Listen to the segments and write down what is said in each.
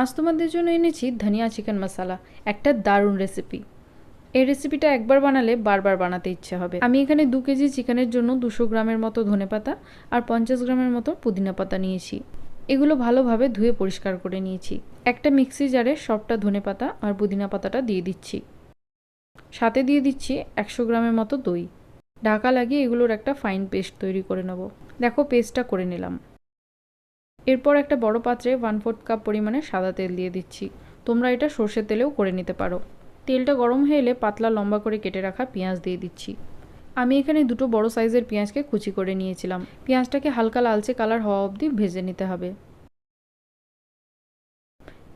আজ তোমাদের জন্য এনেছি ধনিয়া চিকেন মশালা, একটা দারুণ রেসিপি এই রেসিপিটা একবার বানালে বারবার বানাতে ইচ্ছে হবে। আমি এখানে দু কেজি চিকেনের জন্য দুশো গ্রামের মতো ধনেপাতা আর পঞ্চাশ গ্রামের মতো পুদিনা পাতা নিয়েছি। এগুলো ভালোভাবে ধুয়ে পরিষ্কার করে নিয়েছি। একটা মিক্সি জারে সবটা ধনেপাতা আর পুদিনা পাতাটা দিয়ে দিচ্ছি। সাথে দিয়ে দিচ্ছি একশো গ্রামের মতো দই। ঢাকা লাগিয়ে এগুলোর একটা ফাইন পেস্ট তৈরি করে নেব। দেখো পেস্টটা করে নিলাম। এরপর একটা বড় পাত্রে ওয়ান ফোর্থ কাপ পরিমাণে সাদা তেল দিয়ে দিচ্ছি। তোমরা এটা সর্ষের তেলেও করে নিতে পারো। তেলটা গরম হয়ে এলে পাতলা লম্বা করে কেটে রাখা পেঁয়াজ দিয়ে দিচ্ছি। আমি এখানে দুটো বড় সাইজের পেঁয়াজকে কুচি করে নিয়েছিলাম। পেঁয়াজটাকে হালকা লালচে কালার হওয়া অবধি ভেজে নিতে হবে।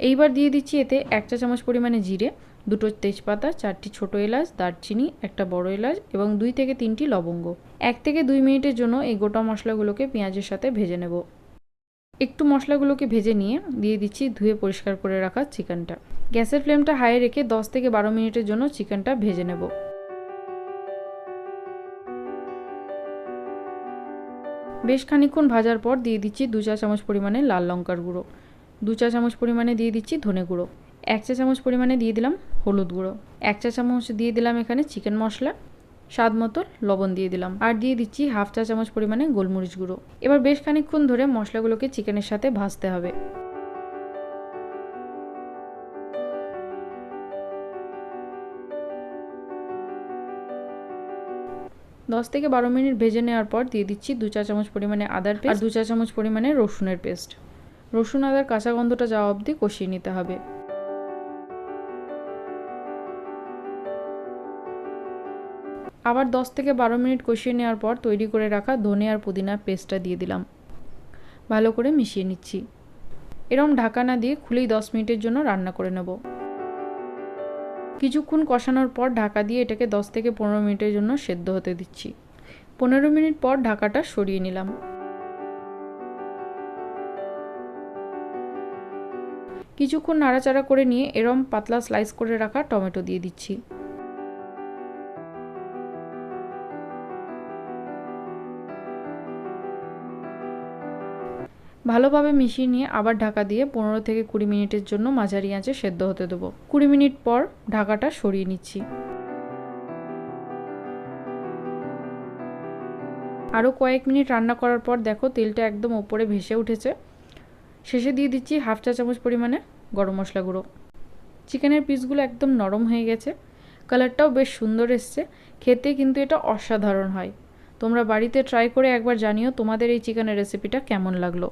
এইবার দিয়ে দিচ্ছি এতে এক চা চামচ পরিমাণে জিরে, দুটো তেজপাতা, চারটি ছোট এলাচ, দারচিনি, একটা বড় এলাচ এবং দুই থেকে তিনটি লবঙ্গ। এক থেকে দুই মিনিটের জন্য এই গোটা মশলাগুলোকে পেঁয়াজের সাথে ভেজে নেব। একটু মশলাগুলোকে ভেজে নিয়ে দিয়ে দিচ্ছি ধুয়ে পরিষ্কার করে রাখা চিকেনটা। গ্যাসের ফ্লেমটা হাই রেখে দশ থেকে বারো মিনিটের জন্য চিকেনটা ভেজে নেব। বেশ খানিক্ষণ ভাজার পর দিয়ে দিচ্ছি দু চা চামচ পরিমাণে লাল লঙ্কার গুঁড়ো। দু চা চামচ পরিমাণে দিয়ে দিচ্ছি ধনে গুঁড়ো। এক চা চামচ পরিমাণে দিয়ে দিলাম হলুদ গুঁড়ো। এক চা চামচ দিয়ে দিলাম এখানে চিকেন মশলা। স্বাদ মতো লবণ দিয়ে দিলাম। আর দিয়ে দিচ্ছি হাফ চা চামচ পরিমাণে গোলমরিচ গুঁড়ো। এবার বেশ খানিক্ষণ ধরে মশলাগুলোকে চিকেনের সাথে ভাজতে হবে। দশ থেকে বারো মিনিট ভেজে নেওয়ার পর দিয়ে দিচ্ছি দু চা চামচ পরিমাণে আদার পেস্ট আর দু চা চামচ পরিমাণে রসুনের পেস্ট। রসুন আদার কাঁচা গন্ধটা যাওয়া অবধি কষিয়ে নিতে হবে। আবার দশ থেকে বারো মিনিট কষিয়ে নেওয়ার পর তৈরি করে রাখা ধনে আর পুদিনার পেস্টটা দিয়ে দিলাম। ভালো করে মিশিয়ে নিচ্ছি। এরম ঢাকা না দিয়ে খুলেই দশ মিনিটের জন্য রান্না করে নেব। কিছুক্ষণ কষানোর পর ঢাকা দিয়ে এটাকে দশ থেকে পনেরো মিনিটের জন্য সেদ্ধ হতে দিচ্ছি। পনেরো মিনিট পর ঢাকাটা সরিয়ে নিলাম। কিছুক্ষণ নাড়াচাড়া করে নিয়ে এরম পাতলা স্লাইস করে রাখা টমেটো দিয়ে দিচ্ছি। ভালোভাবে মিশিয়ে নিয়ে আবার ঢাকা দিয়ে পনেরো থেকে কুড়ি মিনিটের জন্য মাঝারি আঁচে সেদ্ধ হতে দেবো। কুড়ি মিনিট পর ঢাকাটা সরিয়ে নিচ্ছি। আরও কয়েক মিনিট রান্না করার পর দেখো তেলটা একদম ওপরে ভেসে উঠেছে। শেষে দিয়ে দিচ্ছি হাফ চা চামচ পরিমাণে গরম মশলা গুঁড়ো। চিকেনের পিসগুলো একদম নরম হয়ে গেছে। কালারটাও বেশ সুন্দর এসছে। খেতে কিন্তু এটা অসাধারণ হয়। তোমরা বাড়িতে ট্রাই করে একবার জানিও তোমাদের এই চিকেনের রেসিপিটা কেমন লাগল।